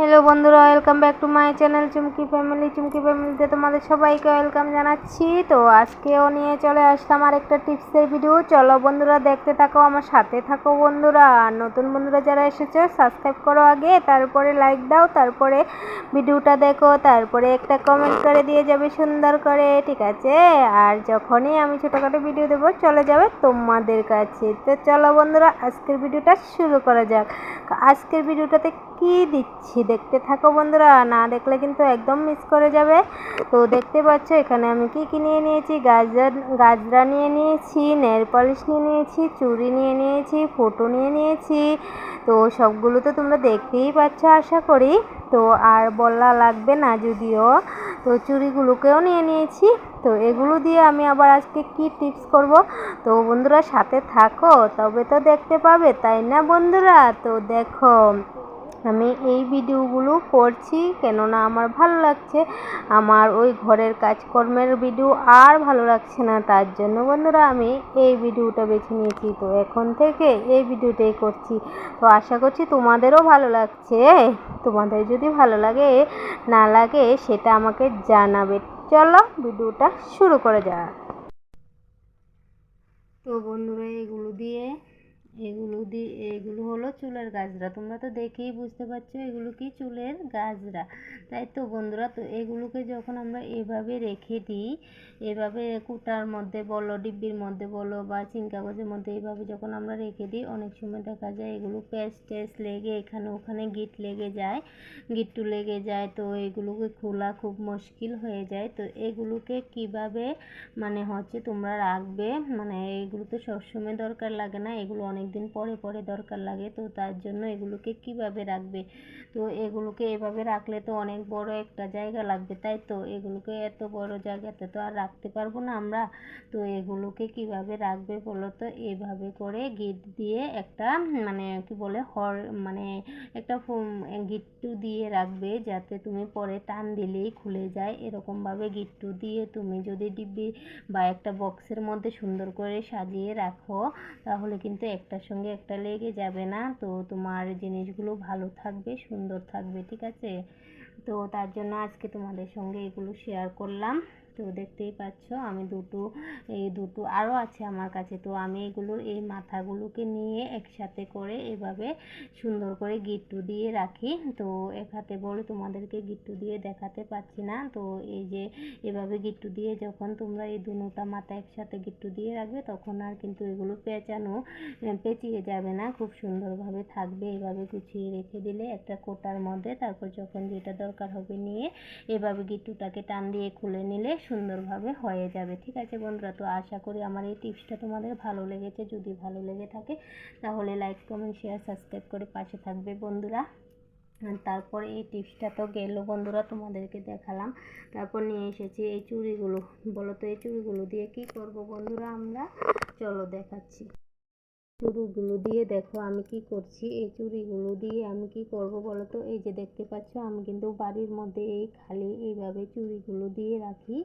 Hello বন্ধুরা welcome back to my channel Chumki family Chumki ফ্যামিলিতে তোমাদের সবাইকে ওয়েলকাম জানাচ্ছি। তো আজকেও নিয়ে চলে আসলাম আর একটা টিপসের ভিডিও চলো বন্ধুরা, দেখতে থাকো, আমার সাথে থাকো বন্ধুরা। আর নতুন বন্ধুরা যারা এসেছ সাবস্ক্রাইব করো আগে, তারপরে লাইক দাও, তারপরে ভিডিওটা দেখো, তারপরে একটা কমেন্ট করে দিয়ে যাবে সুন্দর করে, ঠিক আছে? আর যখনই আমি ছোটোখাটো ভিডিও দেবো, চলে যাবে তোমাদের কাছে। তো চলো বন্ধুরা, আজকের ভিডিওটা শুরু করা যাক। আজকের ভিডিওটাতে কি দিচ্ছি। দেখতে থাকো বন্ধুরা, না দেখলে কিন্তু একদম মিস করে যাবে। তো দেখতে পাচ্ছ, এখানে আমি কি কি নিয়ে নিয়েছি? গাজরা গাজরা নিয়ে নিয়েছি নেল পলিশ নিয়ে নিয়েছি, চুড়ি নিয়ে নিয়েছি ফটো নিয়ে নিয়েছি। তো সবগুলো তো তোমরা দেখতেই পাচ্ছ, আশা করি। তো আর বলা লাগবে না যদিও। তো চুড়িগুলোকেও নিয়ে নিয়েছি। তো এগুলো দিয়ে আমি আবার আজকে কি টিপস করব? তো বন্ধুরা সাথে থাকো, তবে তো দেখতে পাবে, তাই না বন্ধুরা? তো দেখো। আমি এই ভিডিওগুলো করছি কেননা আমার ভালো লাগছে। আমার ওই ঘরের কাজকর্মের ভিডিও আর ভালো লাগছে না, তার জন্য বন্ধুরা আমি এই ভিডিওটা বেছে নিয়েছি। তো এখন থেকে এই ভিডিওটাই করছি। তো আশা করছি তোমাদেরও ভালো লাগছে। তোমাদের যদি ভালো লাগে, না লাগে সেটা আমাকে জানাবে। চলো ভিডিওটা শুরু করে যাক। তো বন্ধুরা, এগুলো দিয়ে এগুলো দিয়ে এগুলো হলো চুলের গাজরা তোমরা তো দেখেই বুঝতে পারছ এগুলো কি চুলের গাজরা তাই তো বন্ধুরা, তো এগুলোকে যখন আমরা এভাবে রেখে দিই, এভাবে কুটার মধ্যে বলো, ডিব্বির মধ্যে বলো বা চিন কাগজের মধ্যে এইভাবে যখন আমরা রেখে দিই, অনেক সময় দেখা যায় এগুলো প্যাচ ট্যাচ লেগে এখানে ওখানে গিট লেগে যায়, গিট্টু লেগে যায়। তো এগুলোকে খোলা খুব মুশকিল হয়ে যায়। তো এগুলোকে কীভাবে মানে হচ্ছে তোমরা রাখবে মানে এগুলো তো সবসময় দরকার লাগে না, এগুলো অনেক দিন পরে পরে দরকার লাগে, তো তার জন্য এগুলোকে কীভাবে রাখবে? তো এগুলোকে এভাবে রাখলে তো অনেক বড় একটা জায়গা লাগবে, তাই তো? এগুলোকে এত বড় জায়গাতে তো আর রাখতে পারব না আমরা। তো এগুলোকে কীভাবে রাখবে বলো তো? এভাবে করে গিট দিয়ে একটা মানে কি বলে, হর মানে একটা গিট্টু দিয়ে রাখবে, যাতে তুমি পরে টান দিলেই খুলে যায়। এরকমভাবে গিট্টু দিয়ে তুমি যদি ডিব্বি বা একটা বক্সের মধ্যে সুন্দর করে সাজিয়ে রাখো, তাহলে কিন্তু একটার সঙ্গে একটা লেগে যাবে না। তো তোমার জিনিসগুলো ভালো থাকবে, সুন্দর থাকবে, ঠিক আছে? তো তার জন্য আজকে তোমাদের সঙ্গে এগুলো শেয়ার করলাম। তো দেখতেই পাচ্ছ, আমি দুটো, এই দুটো আরও আছে আমার কাছে। তো আমি এগুলোর এই মাথাগুলোকে নিয়ে একসাথে করে এভাবে সুন্দর করে গিট্টু দিয়ে রাখি। তো এক হাতে বলে তোমাদেরকে গিট্টু দিয়ে দেখাতে পাচ্ছি না। তো এই যে এভাবে গিট্টু দিয়ে যখন তোমরা এই দুটা মাথা একসাথে গিট্টু দিয়ে রাখবে, তখন আর কিন্তু এগুলো পেঁচানো, পেঁচিয়ে যাবে না। খুব সুন্দরভাবে থাকবে। এভাবে গুছিয়ে রেখে দিলে একটা কোটার মধ্যে, তারপর যখন যেটা দরকার হবে নিয়ে এভাবে গিট্টুটাকে টান দিয়ে খুলে নিলে সুন্দরভাবে হয়ে যাবে, ঠিক আছে বন্ধুরা? তো আশা করি আমার এই টিপসটা তোমাদের ভালো লেগেছে। যদি ভালো লেগে থাকে, তাহলে লাইক কমেন্ট শেয়ার সাবস্ক্রাইব করে পাশে থাকবে বন্ধুরা। তারপর এই টিপসটা তো গেল বন্ধুরা, তোমাদেরকে দেখালাম। তারপর নিয়ে এসেছি এই চুড়িগুলো। বলো তো এই চুড়িগুলো দিয়ে কি করব বন্ধুরা আমরা? চলো দেখাচ্ছি। চুড়িগুলো দিয়ে দেখো আমি কি করছি। এই চুড়িগুলো দিয়ে আমি কি করব বলো তো এই যে দেখতে পাচ্ছ, আমি কিন্তু বাড়ির মধ্যে এই খালি এইভাবে চুড়িগুলো দিয়ে রাখি।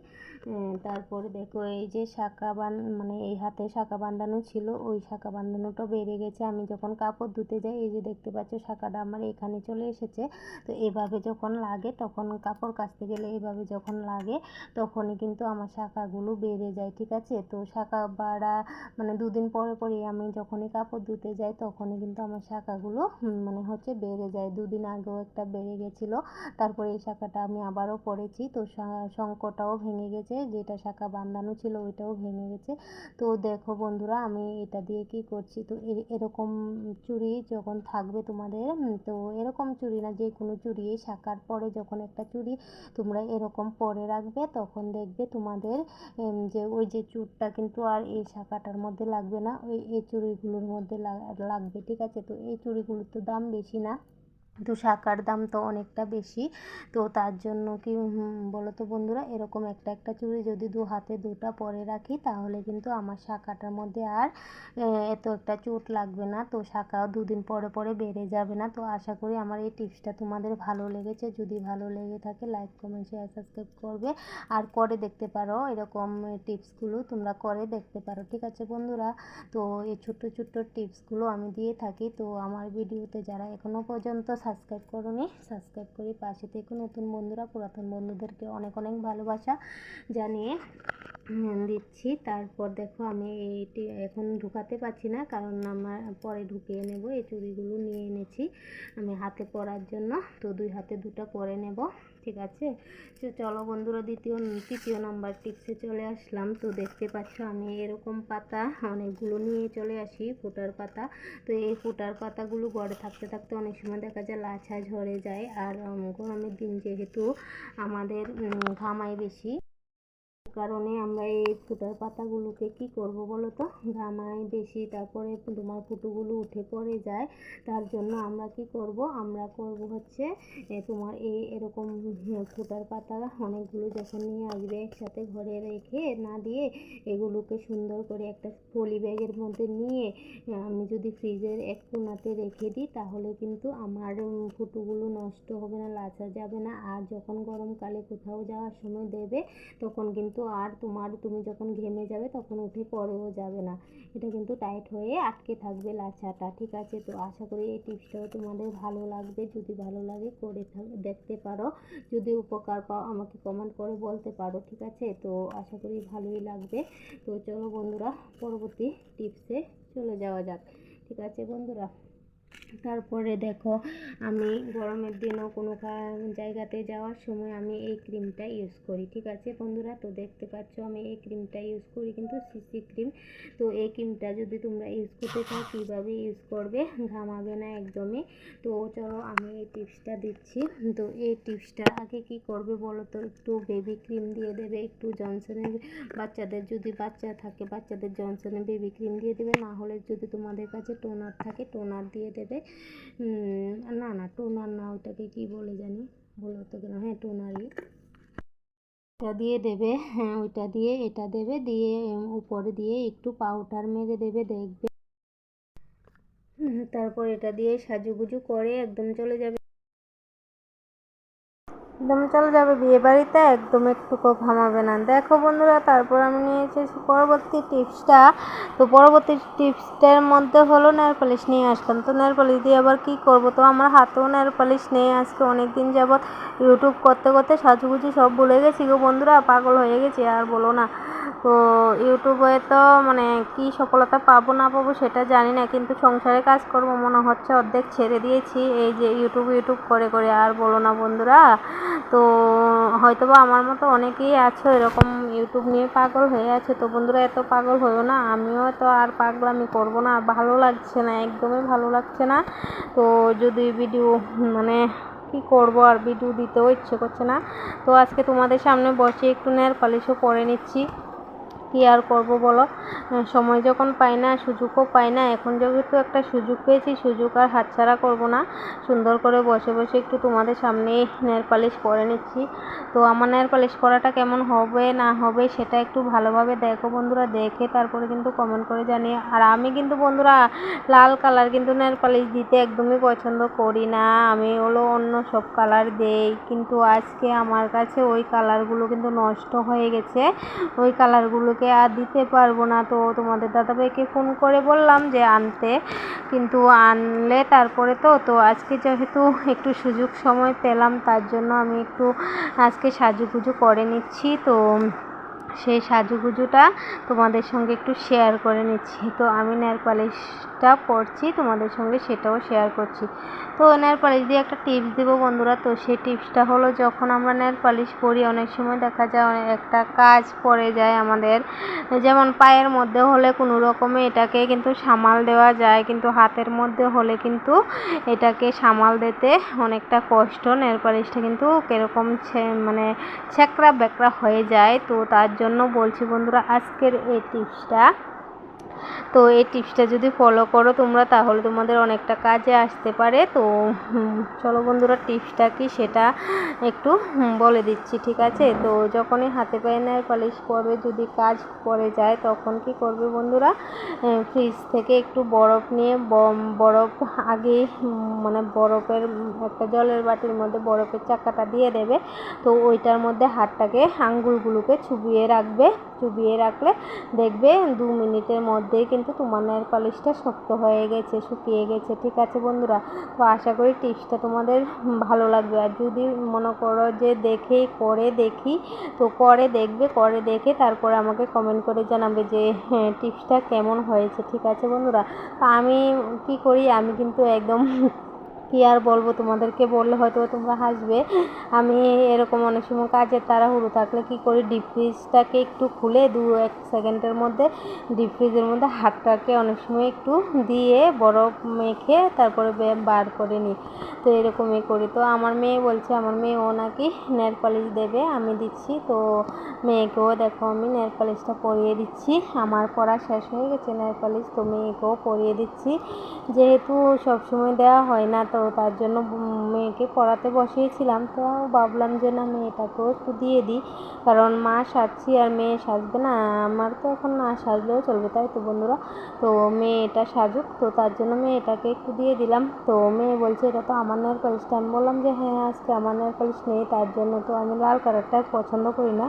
তারপরে দেখো এই যে শাঁখা বান মানে এই হাতে শাঁখা বাঁধানো ছিল, ওই শাঁখা বাঁধানোটা বেড়ে গেছে। আমি যখন কাপড় ধুতে যাই, এই যে দেখতে পাচ্ছ, শাঁখাটা আমার এখানে চলে এসেছে। তো এভাবে যখন লাগে, তখন কাপড় কাচতে গেলে এইভাবে যখন লাগে, তখনই কিন্তু আমার শাঁখাগুলো বেড়ে যায়, ঠিক আছে? তো শাঁখা বাড়া মানে দুদিন পরে পরে আমি যখন যখনই কাপড় ধুতে যাই, তখনই কিন্তু আমার শাঁখাগুলো মানে হচ্ছে বেড়ে যায়। দুদিন আগেও একটা বেড়ে গেছিল, তারপরে এই শাঁখাটা আমি আবারও পরেছি। তো শঙ্কটাও ভেঙে গেছে, যেটা শাঁখা বাঁধানো ছিল ওইটাও ভেঙে গেছে। তো দেখো বন্ধুরা, আমি এটা দিয়ে কি করছি? তো এরকম চুড়ি যখন থাকবে তোমাদের তো এরকম চুড়ি না, যে কোনো চুড়ি শাঁখার পরে যখন একটা চুড়ি তোমরা এরকম পরে রাখবে, তখন দেখবে তোমাদের যে ওই যে চুরটা কিন্তু আর এই শাঁখাটার মধ্যে লাগবে না, ওই, এই চুড়িগুলো এগুলোর মধ্যে লাগবে ঠিক আছে? তো এই চুড়িগুলোর তো দাম বেশি না। তো শাঁখার দাম তো অনেকটা বেশি। তো তার জন্য কি বলো তো বন্ধুরা, এরকম একটা একটা চুড়ি যদি দু হাতে দুটা পরে রাখি, তাহলে কিন্তু আমার শাঁখাটার মধ্যে আর এত একটা চোট লাগবে না। তো শাঁখাও দুদিন পরে পরে বেড়ে যাবে না। তো আশা করি আমার এই টিপসটা তোমাদের ভালো লেগেছে। যদি ভালো লেগে থাকে লাইক কমেন্ট শেয়ার সাবস্ক্রাইব করবে। আর করে দেখতে পারো এরকম টিপসগুলো, তোমরা করে দেখতে পারো, ঠিক আছে বন্ধুরা? তো এই ছোট্ট ছোট্ট টিপসগুলো আমি দিয়ে থাকি। তো আমার ভিডিওতে যারা এখনও পর্যন্ত সাবস্ক্রাইব করোনি সাবস্ক্রাইব করে পাশে থেকে নতুন বন্ধুরা, পুরাতন বন্ধুদেরকে অনেক অনেক ভালোবাসা জানিয়ে দিচ্ছি। তারপর দেখো আমি এইটি এখন ঢুকাতে পারছি না, কারণ আমার পরে ঢুকিয়ে নেব, এই চুড়িগুলো নিয়ে এনেছি আমি হাতে পরার জন্য। তো দুই হাতে দুটো পরে নেব। ঠিক আছে? তো চলো বন্ধুরা, দ্বিতীয়, তৃতীয় নাম্বার টিপসে চলে আসলাম। তো দেখতে পাচ্ছ আমি এরকম পাতা, অনেকগুলো নিয়ে চলে আসি, ফুটার পাতা। তো এই ফুটার পাতাগুলো গড়ে থাকতে থাকতে অনেক সময় দেখা যায় লাছা ঝরে যায়। আর গরমের দিন যেহেতু আমাদের ঘামায় বেশি কারণে আমরা এই ফুটার পাতাগুলোকে কি করব বলো তো? ঘামায় বেশি, তারপরে তোমার ফুটোগুলো উঠে পড়ে যায়। তার জন্য আমরা কি করব? আমরা করব হচ্ছে তোমার এই এরকম ফুটার পাতা অনেকগুলো যখন নিয়ে আসবে একসাথে ঘরে রেখে না দিয়ে এগুলোকে সুন্দর করে একটা পলি ব্যাগের মধ্যে নিয়ে, আমি যদি ফ্রিজের এক কোণাতে রেখে দিই, তাহলে কিন্তু আমার ফুটোগুলো নষ্ট হবে না, লাচা যাবে না। আর যখন গরমকালে কোথাও যাওয়ার সময় দেবে, তখন কিন্তু আর তোমার, তুমি যখন ঘেমে যাবে তখন উঠে পড়েও যাবে না। এটা কিন্তু টাইট হয়ে আটকে থাকবে লাচাটা ঠিক আছে? তো আশা করি এই টিপসটাও তোমাদের ভালো লাগবে। যদি ভালো লাগে করে দেখতে পারো। যদি উপকার পাও, আমাকে কমেন্ট করে বলতে পারো, ঠিক আছে? তো আশা করি ভালোই লাগবে। তো চলো বন্ধুরা, পরবর্তী টিপসে চলে যাওয়া যাক, ঠিক আছে বন্ধুরা? তারপরে দেখো, আমি গরমের দিনও কোনো জায়গাতে যাওয়ার সময় আমি এই ক্রিমটা ইউজ করি, ঠিক আছে বন্ধুরা? তো দেখতে পাচ্ছ আমি এই ক্রিমটা ইউজ করি, কিন্তু সিসি ক্রিম তো এই ক্রিমটা যদি তোমরা ইউজ করতে চাও, কীভাবে ইউজ করবে? ঘামাবে না একদমই। তো চলো আমি এই টিপসটা দিচ্ছি। তো এই টিপসটা আগে কি করবে বলো তো? একটু বেবি ক্রিম দিয়ে দেবে, একটু জনসনের বাচ্চাদের যদি বাচ্চা থাকে, বাচ্চাদের জনসনের বেবি ক্রিম দিয়ে দেবে, না হলে যদি তোমাদের কাছে টোনার থাকে টোনার দিয়ে দেবে। না না, টোনার না, ওইটাকে কি বলে জানি? বলো তো কেন হ্যাঁ টোনারই। এটা দিয়ে দেবে হ্যাঁ ওইটা দিয়ে, এটা দেবে, দিয়ে উপরে দিয়ে একটু পাউডার মেরে দেবে, দেখবে। তারপর এটা দিয়ে সাজুগুজু করে একদম চলে যাবে। একদম চলে যাবে, বিয়ে বাড়িতে একদম একটুকু ঘামাবে না। দেখো বন্ধুরা, তারপর আমি নিয়েছি পরবর্তী টিপসটা। তো পরবর্তী টিপসটার মধ্যে হলো নেল পালিশ নিয়ে আসলাম। তো নেল পালিশ দিয়ে আবার কি করব? তো আমার হাতেও নেল পালিশ নেই। আজকে অনেক দিন যাবৎ ইউটিউব করতে করতে সাজুগুজু সব ভুলে গেছি গো বন্ধুরা, পাগল হয়ে গেছি, আর বলো না। তো ইউটিউবে তো মানে কি সফলতা পাবো না পাবো সেটা জানি না, কিন্তু সংসারে কাজ করব মনে হচ্ছে অর্ধেক ছেড়ে দিয়েছি। এই যে ইউটিউব ইউটিউব করে করে আর বলো না বন্ধুরা, তো হয়তোবা আমার মতো অনেকেই আছে, এরকম ইউটিউব নিয়ে পাগল হয়ে আছে, তো বন্ধুরা এত পাগল হয়েও না, আমিও তো আর পাগলামি করব না, ভালো লাগছে না, একদমই ভালো লাগছে না। তো যদি ভিডিও মানে কি করব আর ভিডিও দিতেও ইচ্ছে করছে না, তো আজকে তোমাদের সামনে বসে একটু নেয়ার পালিশও পরে নিচ্ছি। কি আর করব বলো? সময় যখন পাই না, সুযোগও পাই না। এখন যেহেতু একটা সুযোগ পেয়েছি, সুযোগ আর হাতছাড়া করব না। সুন্দর করে বসে বসে একটু তোমাদের সামনে নেল পালিশ করে নিচ্ছি। তো আমার নেল পালিশ করাটা কেমন হবে, না হবে, সেটা একটু ভালোভাবে দেখো বন্ধুরা। দেখে তারপরে কিন্তু কমেন্ট করে জানিয়ে আর আমি কিন্তু বন্ধুরা, লাল কালার কিন্তু নেল পালিশ দিতে একদমই পছন্দ করি না। আমি হলো অন্য সব কালার দেই। কিন্তু আজকে আমার কাছে ওই কালারগুলো কিন্তু নষ্ট হয়ে গেছে। ওই কালারগুলোকে আর দিতে পারব না। তো তোমাদের দাদাভাইকে ফোন করে বললাম যে আনতে। কিন্তু আনলে তারপরে তো তো আজকে যেহেতু একটু সুযোগ সময় পেলাম, তার জন্য আমি একটু আজকে সাজুগুজু করে নিচ্ছি। তো সেই সাজুগুজুটা তোমাদের সঙ্গে একটু শেয়ার করে নিচ্ছি। তো আমি নেল পালিশটা পরছি, তোমাদের সঙ্গে সেটাও শেয়ার করছি। তো নেল পালিশ দিয়ে একটা টিপস দেবো বন্ধুরা। তো সেই টিপসটা হলো যখন আমরা নেল পালিশ করি, অনেক সময় দেখা যায় একটা কাজ পড়ে যায় আমাদের। যেমন পায়ের মধ্যে হলে কোনো রকমে এটাকে কিন্তু সামাল দেওয়া যায়, কিন্তু হাতের মধ্যে হলে কিন্তু এটাকে সামাল দিতে অনেকটা কষ্ট। নেল পালিশটা কিন্তু কীরকম মানে ছ্যাঁকড়া ব্যাকড়া হয়ে যায়। তো তার জন্য বলছি বন্ধুরা আজকের এই টিপসটা তো এই টিপসটা যদি ফলো করো তোমরা, তাহলে তোমাদের অনেকটা কাজে আসতে পারে। তো চলো বন্ধুরা, টিপসটা কি সেটা একটু বলে দিচ্ছি, ঠিক আছে? তো যখনই হাতে পায়ে নেয় পালিশ করবে, যদি কাজ করে যায়, তখন কি করবে বন্ধুরা? ফ্রিজ থেকে একটু বরফ নিয়ে বরফ আগে মানে বরফের একটা জলের বাটির মধ্যে বরফের চাকাটা দিয়ে দেবে। তো ওইটার মধ্যে হাতটাকে আঙ্গুলগুলোকে চুবিয়ে রাখবে। চুবিয়ে রাখলে দেখবে দু মিনিটের মধ্যেই কিন্তু তোমার নেল পালিশটা শক্ত হয়ে গেছে, শুকিয়ে গেছে। ঠিক আছে বন্ধুরা, তো আশা করি টিপসটা তোমাদের ভালো লাগবে। আর যদি মনে করো যে দেখে, করে দেখি, তো করে দেখবে, করে দেখে তারপরে আমাকে কমেন্ট করে জানাবে যে হ্যাঁ টিপসটা কেমন হয়েছে। ঠিক আছে বন্ধুরা আমি কি করি, আমি কিন্তু একদম কি আর বলব তোমাদেরকে? বললে হয়তো তোমরা হাসবে। আমি এরকম অনেক সময় কাজের তাড়াহুড়ো থাকলে কি করি? ডিপ ফ্রিজটাকে একটু খুলে দু এক সেকেন্ডের মধ্যে ডিপ ফ্রিজের মধ্যে হাতটাকে অনেক সময় একটু দিয়ে বরফ মেখে তারপরে বার করে নিই। তো এরকমই করি। তো আমার মেয়ে বলছে, আমার মেয়ে, ও নাকি নেল পালিশ দেবে, আমি দিচ্ছি। তো মেয়েকেও, দেখো, আমি নেল পালিশটা পরিয়ে দিচ্ছি। আমার পড়া শেষ হয়ে গেছে নেল পালিশ তো মেয়েকেও পরিয়ে দিচ্ছি। যেহেতু সবসময় দেওয়া হয় না, তো তার জন্য মেয়েকে পড়াতে বসিয়েছিলাম। তো ভাবলাম যে না, মেয়েটাকেও একটু দিয়ে দিই। কারণ মা সাজছি আর মেয়ে সাজবে না, আমার তো এখন না সাজলেও চলবে, তাই তো বন্ধুরা? তো মেয়েটা সাজুক, তো তার জন্য মেয়েটাকে একটু দিয়ে দিলাম। তো মেয়ে বলছে, এটা তো আমার নেল পালিশটা আমি বললাম যে হ্যাঁ আজকে আমার নেল পালিশ নেই, তার জন্য তো আমি লাল কালারটা পছন্দ করি না।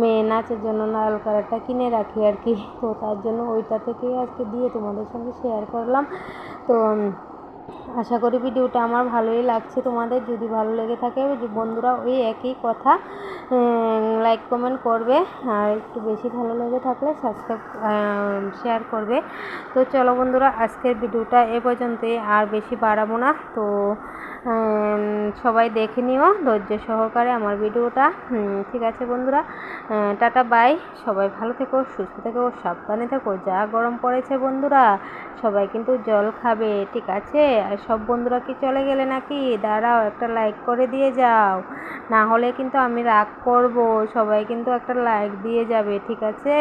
মেয়ে নাচের জন্য লাল কালারটা কিনে রাখি আর কি। তো তার জন্য ওইটা থেকেই আজকে দিয়ে তোমাদের সঙ্গে শেয়ার করলাম। তো আশা করি ভিডিওটা আমার ভালোই লাগছে। তোমাদের যদি ভালো লেগে থাকে বন্ধুরা ওই একই কথা লাইক কমেন্ট করবে। আর একটু বেশি ভালো লেগে থাকলে সাবস্ক্রাইব শেয়ার করবে। তো চলো বন্ধুরা, আজকের ভিডিওটা এ পর্যন্তই। আর বেশি বাড়াবো না। তো সবাই দেখে নিও, ধৈর্য সহকারে আমার ভিডিওটা। ঠিক আছে বন্ধুরা টাটা, বাই। সবাই ভালো থেকো, সুস্থ থেকো, সাবধানে থেকো, যা গরম পড়েছে বন্ধুরা, সবাই কিন্তু জল খাবে, ঠিক আছে? আর সব বন্ধুরা কি চলে গেলে নাকি? দাঁড়াও, একটা লাইক করে দিয়ে যাও। না হলে কিন্তু আমি রাগ করব, সবাই কিন্তু একটা লাইক দিয়ে যাবে, ঠিক আছে?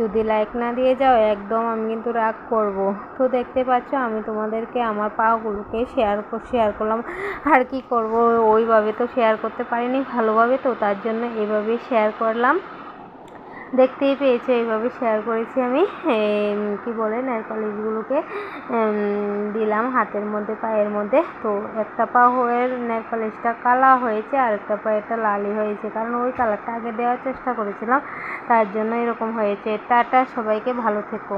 যদি লাইক না দিয়ে যাও, একদম আমি কিন্তু রাগ করব। তো দেখতে পাচ্ছ, আমি তোমাদেরকে, আমার পাগুলোকে শেয়ার শেয়ার করলাম। আর কি করব? ওইভাবে তো শেয়ার করতে পারিনি, ভালোভাবে তো, তার জন্য এভাবে শেয়ার করলাম। দেখতেই পেয়েছে এইভাবে শেয়ার করেছি আমি। কি বলে নেল পালিশগুলোকে দিলাম হাতের মধ্যে, পায়ের মধ্যে। তো একটা পা হয়ে নেল পালিশটা কালা হয়েছে, আর একটা পায়েটা লালি হয়েছে। কারণ ওই কালারটা আগে দেওয়ার চেষ্টা করেছিলাম, তার জন্য এরকম হয়েছে। টাটা, সবাইকে ভালো থেকো।